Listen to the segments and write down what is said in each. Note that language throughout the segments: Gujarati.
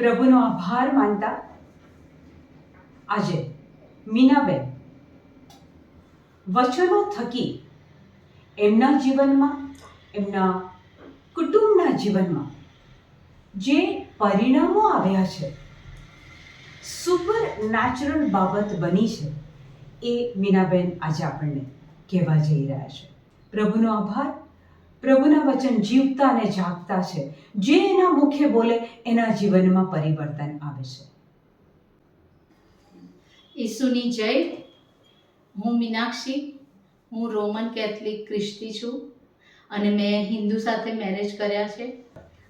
પ્રભુનો આભાર માનતા આજે મીનાબેન વચનો થકી એમના જીવનમાં, એમના કુટુંબના જીવનમાં જે પરિણામો આવ્યા છે સુપર નેચરલ બાબત બની છે, એ મીનાબેન આજે આપણને કહેવા જઈ રહ્યા છે. પ્રભુનો આભાર. પ્રભુના વચન જીવતા અને જાગતા છે. જે એના મુખ્ય બોલે, એના જીવનમાં પરિવર્તન આવે છે. ઈસુની જય. હું મીનાક્ષી. હું રોમન કેથલિક ક્રિસ્તી છું. અને મેં હિન્દુ સાથે મેરેજ કર્યા છે.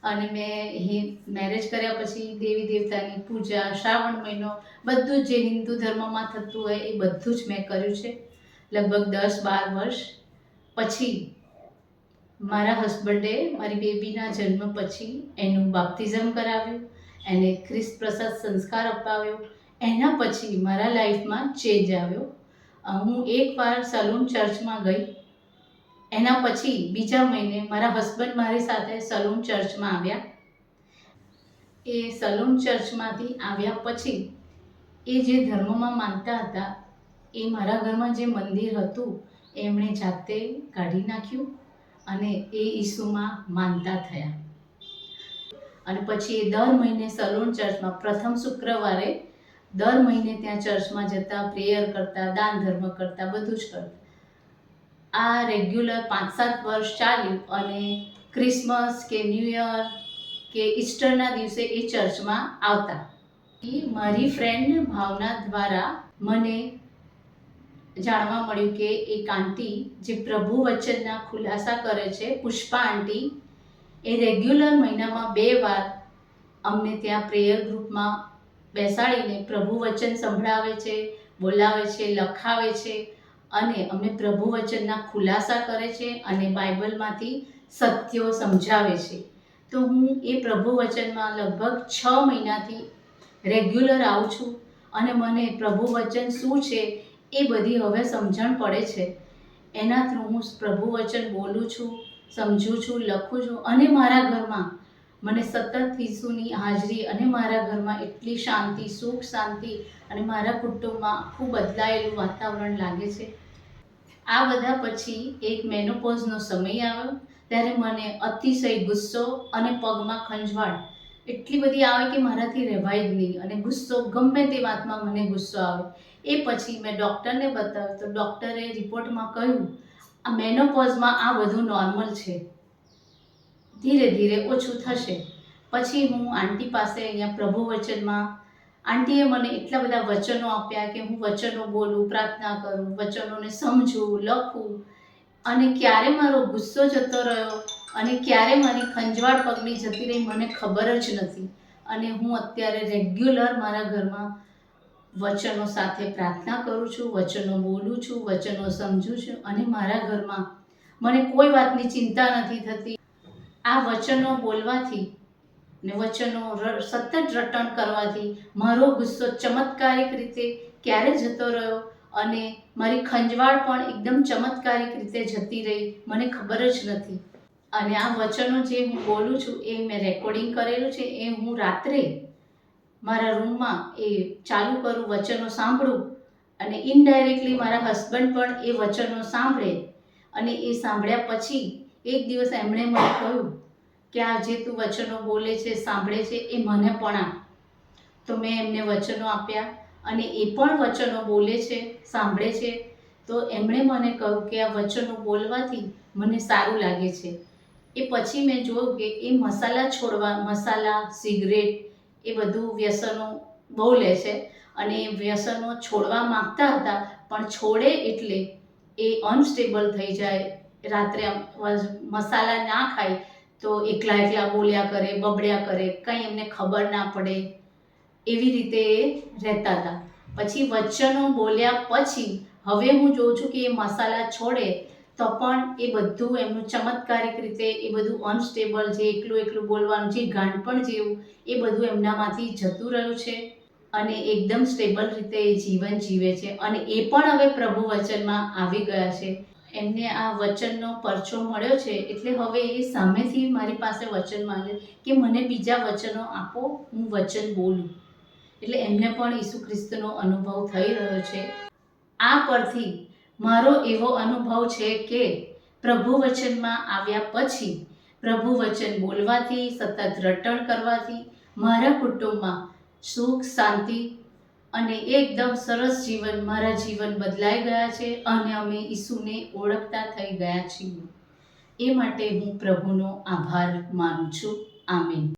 અને મેં મેરેજ કર્યા પછી દેવી દેવતાની પૂજા, શ્રાવણ મહિનો, બધું જ હિન્દુ ધર્મમાં થતું હોય એ બધું જ મેં કર્યું છે. લગભગ દસ બાર વર્ષ પછી મારા હસબન્ડે મારી બેબીના જન્મ પછી એનું બાપ્તિઝમ કરાવ્યું, એને ખ્રિસ્ત પ્રસાદ સંસ્કાર અપાવ્યો, એના પછી મારા લાઈફમાં ચેન્જ આવ્યો. હું એકવાર સલૂન ચર્ચમાં ગઈ. એના પછી બીજા મહિને મારા હસબન્ડ મારી સાથે સલૂન ચર્ચમાં આવ્યા. એ સલૂન ચર્ચમાંથી આવ્યા પછી એ જે ધર્મમાં માનતા હતા, એ મારા ઘરમાં જે મંદિર હતું, એમણે જાતે કાઢી નાખ્યું. અને એ ઈસુમાં માનતા થયા. અને પછી એ દર મહિને સલૂન ચર્ચમાં, પ્રથમ શુક્રવારે દર મહિને ત્યાં ચર્ચમાં જતા, પ્રેયર કરતા, દાન ધર્મ કરતા, બધું જ કરતા. આ રેગ્યુલર પાંચ સાત વર્ષ ચાલ્યું અને ક્રિસમસ કે ન્યૂ યર કે ઈસ્ટરના દિવસે એ ચર્ચમાં આવતા. એ મારી ફ્રેન્ડ ભાવના દ્વારા મને જાણવા મળ્યું કે એક આંટી જે પ્રભુ વચનના ખુલાસા કરે છે, પુષ્પા આંટી, એ રેગ્યુલર મહિનામાં બે વાર અમને ત્યાં પ્રેયર ગ્રુપમાં બેસાડીને પ્રભુ વચન સંભળાવે છે, બોલાવે છે, લખાવે છે અને અમને પ્રભુ વચનના ખુલાસા કરે છે અને બાઇબલમાંથી સત્યો સમજાવે છે. તો હું એ પ્રભુ વચનમાં લગભગ છ મહિનાથી રેગ્યુલર આવું છું અને મને પ્રભુ વચન શું છે એ બધી હવે સમજણ પડે છે. એના થ્રુ હું પ્રભુ વચન બોલું છું, સમજું છું, લખું છું અને મારા ઘરમાં મને સતત ઈસુની હાજરી અને મારા ઘરમાં એટલી શાંતિ, સુખ શાંતિ અને મારા કુટુંબમાં આખું બદલાયેલું વાતાવરણ લાગે છે. આ બધા પછી એક મેનોપોઝનો સમય આવ્યો. ત્યારે મને અતિશય ગુસ્સો અને પગમાં ખંજવાળ એટલી બધી આવે કે મારાથી રહેવાય જ નહીં અને ગુસ્સો ગમે તે વાતમાં મને ગુસ્સો આવે. એ પછી મેં ડૉક્ટરને બતાવ્યું. તો ડૉક્ટરે રિપોર્ટમાં કહ્યું, આ મેનોપોઝમાં આ બધું નોર્મલ છે. ધીરે ધીરે ઓછું થશે. પછી હું આંટી પાસે અહીંયા પ્રભુ વચનમાં, આંટીએ મને એટલા બધા વચનો આપ્યા કે હું વચનો બોલું, પ્રાર્થના કરું, વચનોને સમજું, લખું. અને ક્યારે મારો ગુસ્સો જતો રહ્યો અને ક્યારે મારી ખંજવાળ પગલી જતી રહી મને ખબર જ નથી. અને હું અત્યારે રેગ્યુલર મારા ઘરમાં વચનો સાથે પ્રાર્થના કરું છું, વચનો બોલું છું, વચનો સમજું છું અને મારા ઘરમાં મને કોઈ વાતની ચિંતા નથી થતી. આ વચનો બોલવાથી ને વચનો સતત રટણ કરવાથી મારો ગુસ્સો ચમત્કારિક રીતે ક્યારે જતો રહ્યો અને મારી ખંજવાળ પણ એકદમ ચમત્કારિક રીતે જતી રહી, મને ખબર જ નથી. અને આ વચનો જે હું બોલું છું એ મેં રેકોર્ડિંગ કરેલું છે, એ હું રાત્રે મારા રૂમમાં એ ચાલુ કરું, વચનો સાંભળું અને ઇનડાયરેક્ટલી મારા હસબન્ડ પણ એ વચનો સાંભળે અને એ સાંભળ્યા પછી એક દિવસ એમણે મને કહ્યું કે આ જે તું વચનો બોલે છે, સાંભળે છે, એ મને પણ આપ. તો મેં એમને વચનો આપ્યા અને એ પણ વચનો બોલે છે, સાંભળે છે. તો એમણે મને કહ્યું કે આ વચનો બોલવાથી મને સારું લાગે છે. એ પછી મેં જોયું કે એ મસાલા છોડવા, મસાલા, સિગરેટ એ બધું વ્યસનો બહુ લે છે. અને એ વ્યસનો છોડવા માંગતા હતા, પણ છોડે એટલે એ અનસ્ટેબલ થઈ જાય. રાત્રે મસાલા ના ખાય, તો એકલા એકલા બોલ્યા કરે, બબડ્યા કરે, કંઈ એમને ખબર ના પડે. એવી રીતે રહેતા હતા. પછી વચનો બોલ્યા પછી, હવે હું જોઉં છું કે એ મસાલા છોડે તો પણ એ બધું એમનું ચમત્કારિક રીતે એ બધું અનસ્ટેબલ જે એકલું એકલું બોલવાનું, જે ગાંઠપણ જેવું, એ બધું એમનામાંથી જતું રહ્યું છે. અને એકદમ સ્ટેબલ રીતે એ જીવન જીવે છે. અને એ પણ હવે પ્રભુ વચનમાં આવી ગયા છે. એમને આ વચનનો પરચો મળ્યો છે એટલે હવે એ સામેથી મારી પાસે વચન માંગે કે મને બીજા વચનો આપો, હું વચન બોલું. એટલે એમને પણ ઈસુ ખ્રિસ્તનો અનુભવ થઈ રહ્યો છે. આ પરથી મારો એવો અનુભવ છે કે પ્રભુ વચનમાં આવ્યા પછી પ્રભુ વચન બોલવાથી, સતત રટણ કરવાથી, મારા કુટુંબમાં સુખ, શાંતિ અને એકદમ સરસ જીવન મારા જીવન બદલાઈ ગયા છે અને અમે ઈસુને ઓળખતા થઈ ગયા છીએ. એ માટે હું પ્રભુનો આભાર માનું છું. આમીન.